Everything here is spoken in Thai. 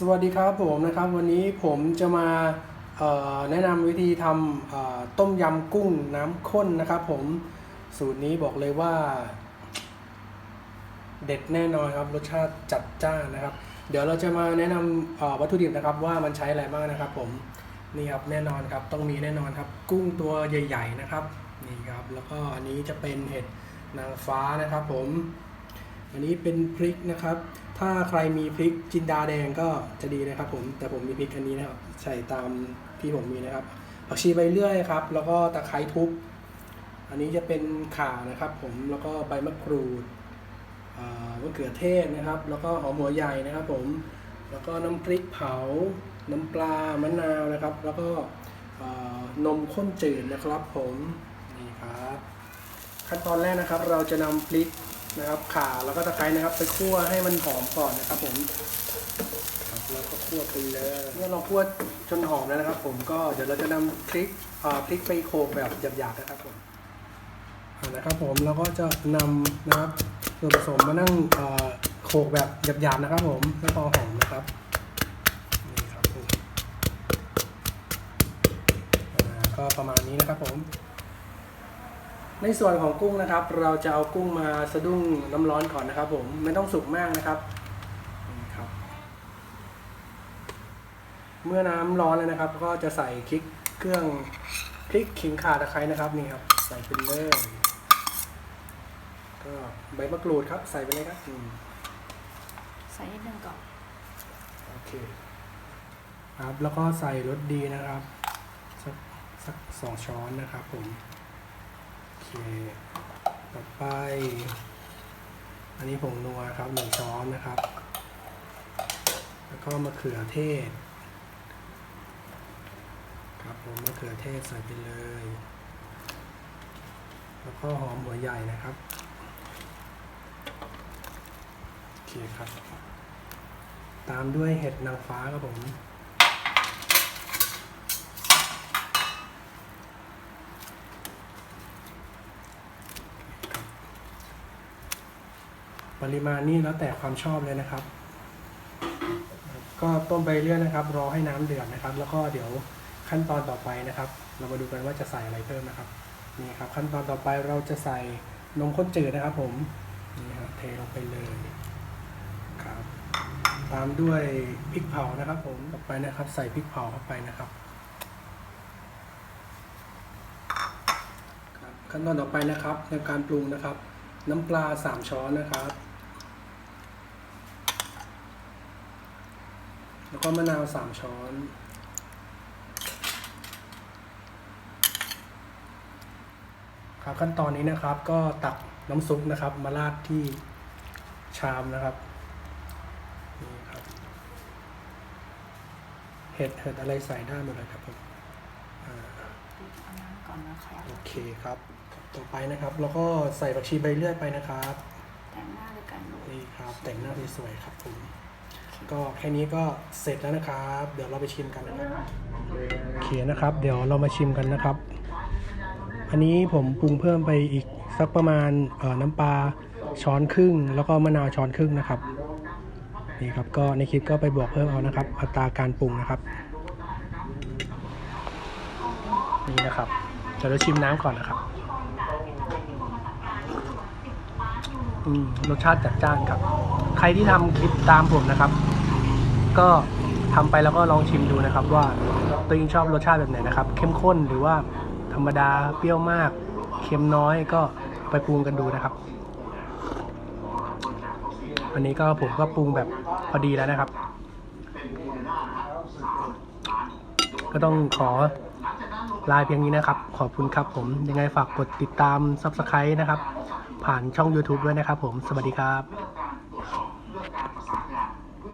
สวัสดีครับผมนะครับวันนี้ผมจะมาแนะนำวิธีทำต้มยำกุ้งน้ำข้นนะครับ ผมสูตรนี้บอกเลยว่า เด็ดแน่นอนครับรสชาติจัดจ้านนะครับ เดี๋ยวเราจะมาแนะนำวัตถุดิบนะครับ ว่ามันใช้อะไรบ้างนะครับ ผมนี่ครับแน่นอนครับต้องมีแน่นอนครับ กุ้งตัวใหญ่ ๆ นะครับนี่ครับแล้วก็อันนี้จะเป็นเห็ดนางฟ้านะครับ ผม อันนี้เป็นพริกนะครับ ถ้าใครมีพริกจินดาแดงก็จะดีนะครับผม แต่ผมมีพริกอันนี้นะครับ ใส่ตามที่ผมมีนะครับ ผักชีใบเลื่อยครับ แล้วก็ตะไคร้ทุบ อันนี้จะเป็นข่านะครับ ผม แล้วก็ใบมะกรูดอ่ามะเขือเทศนะครับ แล้วก็หอมหัวใหญ่นะครับ ผม แล้วก็น้ำพริกเผา น้ำปลา มะนาวนะครับ แล้วก็นมข้นจืดนะครับ ผม นี่ครับ ขั้นตอนแรกนะครับ เราจะนำพริก นะครับข่าแล้วก็ตะไคร้นะครับ ไปคั่วให้มันหอมก่อนนะครับผมแล้วก็คั่วไปเลยเมื่อเราคั่วจนหอมแล้วนะครับ ผมก็เดี๋ยวเราจะนำพริกพริกไปโขลกแบบหยาบๆนะครับผมเอาละครับผมเราก็จะนำนะครับส่วนผสมมานั่งโขลกแบบหยาบๆนะครับ ผมให้วพอหอมนะครับนี่ครับก็ประมาณนี้นะครับผม ในส่วนของกุ้งนะครับ เราจะเอากุ้งมาสะดุ้งน้ำร้อนก่อนนะครับผมไม่ต้องสุกมากนะครับนี่ครับ เมื่อน้ำร้อนแล้วนะครับ ก็จะใส่คลิกเครื่องพริกขิงข่าตะไคร้นะครับนี่ครับ ใส่ไปเลยก็ใบมะกรูดครับ ใส่ไปเลยครับอืมใส่นิดนึงก่อนโอเคครับแล้วก็ใส่รสดีนะครับ สักสักสองช้อนนะครับผมโอ เค ต่อไป อันนี้ผงนัวครับหนึ่งช้อนนะครับ แล้วก็มะเขือเทศ ครับผมมะเขือเทศใส่ไปเลย แล้วก็หอมหัวใหญ่นะครับโอเคครับ ตามด้วยเห็ดนางฟ้าครับผม ปริมาณนี่แล้วแต่ความชอบเลยนะครับ ก็ต้มไปเรื่อยนะครับ รอให้น้ำเดือดนะครับ แล้วก็เดี๋ยวขั้นตอนต่อไปนะครับ เรามาดูกันว่าจะใส่อะไรเพิ่มนะครับนี่ครับขั้นตอนต่อไปเราจะใส่นมข้นจืดนะครับ ผมนี่ครับเทลงไปเลยครับ ตามด้วยพริกเผานะครับ ผมต่อไปนะครับ ใส่พริกเผาเข้าไปนะครับครับขั้นตอนต่อไปนะครับในการปรุงนะครับ น้ำปลาสามช้อนนะครับ แล้วก็มะนาวสามช้อน ครับขั้นตอนนี้นะครับก็ตักน้ำซุปนะครับ มาราดที่ชามนะครับนี่ครับ เห็ดเห็ดอะไรใส่ได้หมดเลยครับผมอ่า เอาน้ำก่อนนะคะ โอเคครับ ต่อไปนะครับ แล้วก็ใส่ผักชีใบเลื่อยไปนะครับแต่งหน้าด้วยกันลูกนี่ครับ แต่งหน้าสวยๆครับผมก็แค่นี้ก็เสร็จแล้วนะครับ เดี๋ยวเราไปชิมกันนะครับโอเคนะครับ เดี๋ยวเรามาชิมกันนะครับ อันนี้ผมปรุงเพิ่มไปอีกสักประมาณเอ่อน้ำปลาช้อนครึ่ง แล้วก็มะนาวช้อนครึ่งนะครับนี่ครับก็ในคลิปก็ไปบวกเพิ่มเอานะครับ อัตราการปรุงนะครับนี่นะครับเดี๋ยวเราชิมน้ำก่อนนะครับ อืมรสชาติจัดจ้านครับ ใครที่ทำคลิปตามผมนะครับ ก็ทำไปแล้วก็ลองชิมดูนะครับ ว่าตัวเองชอบรสชาติแบบไหนนะครับ เข้มข้นหรือว่าธรรมดาเปรี้ยวมาก เค็มน้อยก็ไปปรุงกันดูนะครับอันนี้ก็ผมก็ปรุงแบบพอดีแล้วนะครับ ก็ต้องขอลาเพียงนี้นะครับ ขอบคุณครับผมยังไงฝากกดติดตาม Subscribe นะครับ ผ่านช่อง YouTube ด้วยนะครับผม สวัสดีครับ